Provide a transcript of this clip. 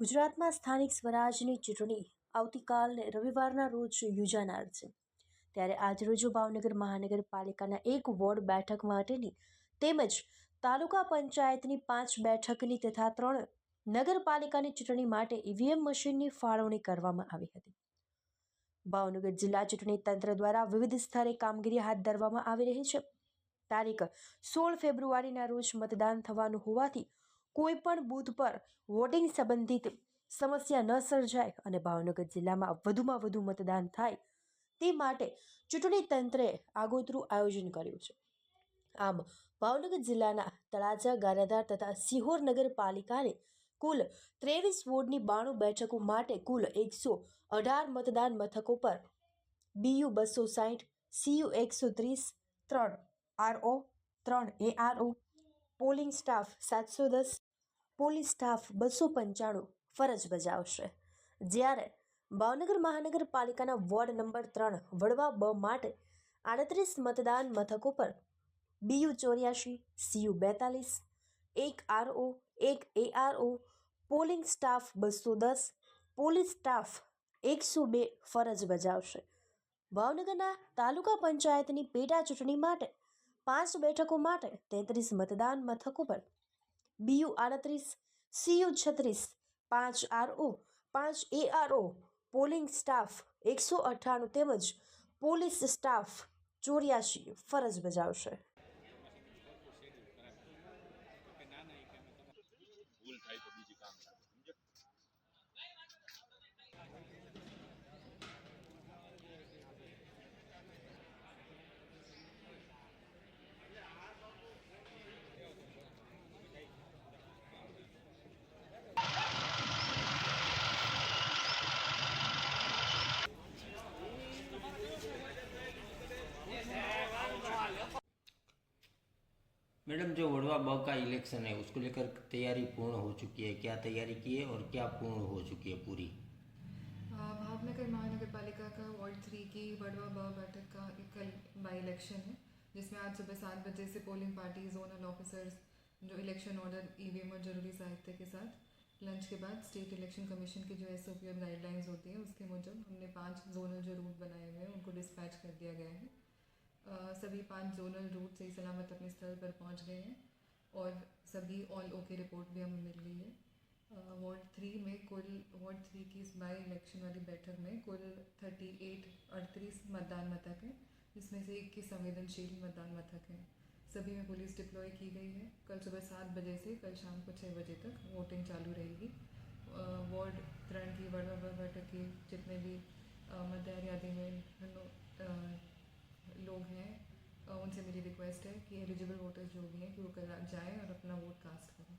ગુજરાતમાં સ્થાનિક સ્વરાજની ચૂંટણી આવતીકાલને રવિવારના રોજ યોજાનાર છે. ત્યારે આજરોજ ભાવનગર મહાનગરપાલિકાના એક વોર્ડ બેઠક માટેની તેમજ તાલુકા પંચાયતની પાંચ બેઠકની તથા ત્રણ નગરપાલિકાની ચૂંટણી માટે ઈવીએમ મશીનની ફાળવણી કરવામાં આવી હતી. ભાવનગર જિલ્લા ચૂંટણી તંત્ર દ્વારા વિવિધ સ્તરે કામગીરી હાથ ધરવામાં આવી રહી છે. તારીખ સોળ ફેબ્રુઆરીના રોજ મતદાન થવાનું હોવાથી કોઈ પણ બૂથ પર વોટિંગ સંબંધિત સમસ્યા ન સર્જાય અને ભાવનગર જિલ્લામાં વધુમાં વધુ મતદાન થાય તે માટે ચૂંટણી તંત્રે આગોતરું આયોજન કર્યું છે. આમ, ભાવનગર જિલ્લાના તળાજા, ગારાધાર તથા સિહોર નગરપાલિકાને કુલ ત્રેવીસ વોર્ડની બાણું બેઠકો માટે કુલ એકસો અઢાર મતદાન મથકો પર બીયુ બસો સાઠ સીયુ એકસો ત્રીસ, ત્રણ આરઓ, ત્રણ એઆરઓ, પોલિંગ સ્ટાફ સાતસો દસ પોલીસ સ્ટાફ બસો પંચાણું ફરજ બજાવશે. જ્યારે ભાવનગર મહાનગરપાલિકાના વોર્ડ નંબર ત્રણ વડવા બ માટે આડત્રીસ મતદાન મથકો પર બીયુ ચોર્યાસી સીયુ બેતાલીસ, એક આરઓ, એક એઆરઓ, પોલિંગ સ્ટાફ બસો દસ, પોલીસ સ્ટાફ એકસો બે ફરજ બજાવશે. ભાવનગરના તાલુકા પંચાયતની પેટા ચૂંટણી માટે પાંચ બેઠકો માટે તેત્રીસ મતદાન મથકો પર બીયુ આડત્રીસ, સીયુ છત્રીસ, પાંચ આરઓ પાંચ એઆરઓ પોલિંગ સ્ટાફ એકસો અઠ્ઠાણું તેમજ પોલીસ સ્ટાફ ચોર્યાસી ફરજ બજાવશે. मैडम, जो वड़वा ब का इलेक्शन है, उसको लेकर तैयारी पूर्ण हो चुकी है। क्या तैयारी की है और क्या पूर्ण हो चुकी है पूरी? भावनगर महानगर पालिका का वार्ड थ्री की बड़वा ब बैठक का कल बाई इलेक्शन है, जिसमें आज सुबह सात बजे से पोलिंग पार्टी जोनल ऑफिसर्स जो इलेक्शन ऑर्डर ईवीएम और ज़रूरी साहित्य के साथ लंच के बाद स्टेट इलेक्शन कमीशन की जो एस ओ पी और गाइडलाइंस होती है, उसके मुजब हमने पाँच जोनल जो रूट बनाए हुए हैं, उनको डिस्पैच कर दिया गया है। सभी पाँच जोनल रूट सही सलामत अपने स्थल पर पहुँच गए हैं और सभी ऑल ओके रिपोर्ट भी हमें मिल गई है। वार्ड थ्री में कुल वार्ड थ्री की इस बाई इलेक्शन वाली बैठक में कुल थर्टी एट अड़तीस मतदान मथक हैं, जिसमें से इक्कीस संवेदनशील मतदान मथक हैं। सभी में पुलिस डिप्लॉय की गई है। कल सुबह सात बजे से कल शाम को छः बजे तक वोटिंग चालू रहेगी। वार्ड त्रण की वर्ड बैठक की जितने भी मतदार यादी में लोग हैं उनसे मेरी रिक्वेस्ट है कि एलिजिबल वोटर्स जो भी हैं कि वो कल जाएं और अपना वोट कास्ट करें